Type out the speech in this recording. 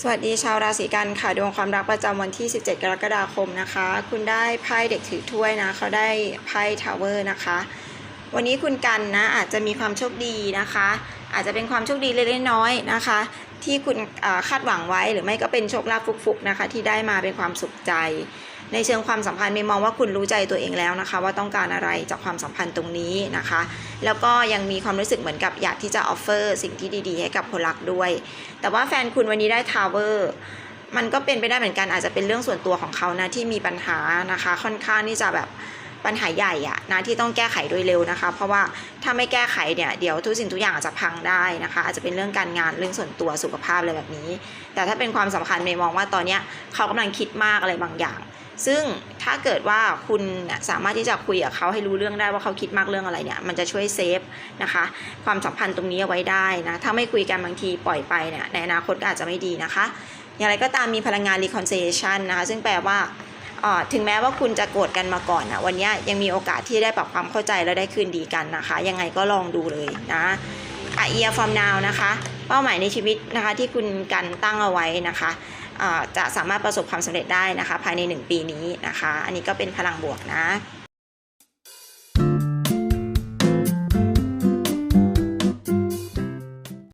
สวัสดีชาวราศีกันค่ะดวงความรักประจำวันที่ 17 กรกฎาคมนะคะ คุณได้ไพ่เด็กถือถ้วยนะเขาได้ไพ่ทาวเวอร์นะคะ วันนี้คุณกันนะอาจจะมีความโชคดีนะคะ อาจจะเป็นความโชคดีเล็กๆน้อยๆนะคะ ที่คุณคาดหวังไว้ หรือไม่ก็เป็นโชคลาภฟุกๆนะคะ ที่ได้มาเป็นความสุขใจ ในเชิงความสัมพันธ์เมย์มองว่าคุณรู้ใจตัวเองแล้วนะคะ ว่าต้องการอะไรจากความสัมพันธ์ตรงนี้นะคะ แล้วก็ยังมีความรู้สึกเหมือนกับอยากที่จะออฟเฟอร์สิ่งที่ดีๆ ให้กับคนรักด้วย แต่ว่าแฟนคุณวันนี้ได้ทาวเวอร์มันก็เป็นไปได้เหมือนกันอาจจะเป็นเรื่องส่วนตัวของเขานะที่มีปัญหานะคะ ค่อนข้างที่จะแบบ ปัญหาใหญ่อะนะที่ต้องแก้ไขโดยเร็วนะคะ เพราะว่าถ้าไม่แก้ไขเนี่ยเดี๋ยวทุกสิ่งทุกอย่างอาจจะพังได้นะคะ อาจจะเป็นเรื่องการงานเรื่องส่วนตัวสุขภาพอะไรแบบนี้ แต่ถ้าเป็นความสำคัญเมย์มองว่าตอนเนี้ยเขากำลังคิดมากอะไรบางอย่าง ซึ่งถ้าเกิดว่าคุณสามารถที่จะคุยกับเขาให้รู้เรื่องได้ว่าเขาคิดมากเรื่องอะไรเนี่ยมันจะช่วยเซฟนะคะความสัมพันธ์ตรงนี้เอาไว้ได้นะถ้าไม่คุยกันบางทีปล่อยไปเนี่ยในอนาคตก็อาจจะไม่ดีนะคะ อย่างไรก็ตามมีพลังงาน reconciliation นะคะซึ่งแปลว่า ถึงแม้ว่าคุณจะโกรธกันมาก่อนนะวันนี้ยังมีโอกาสที่ได้ปรับความเข้าใจและได้คืนดีกันนะคะ ยังไงก็ลองดูเลยนะอะ year from now นะคะ เป้าหมายในชีวิตนะคะที่คุณกันตั้งเอาไว้นะคะจะสามารถประสบความสำเร็จได้นะคะ ภายใน 1 ปีนี้นะคะ อันนี้ก็เป็นพลังบวกนะ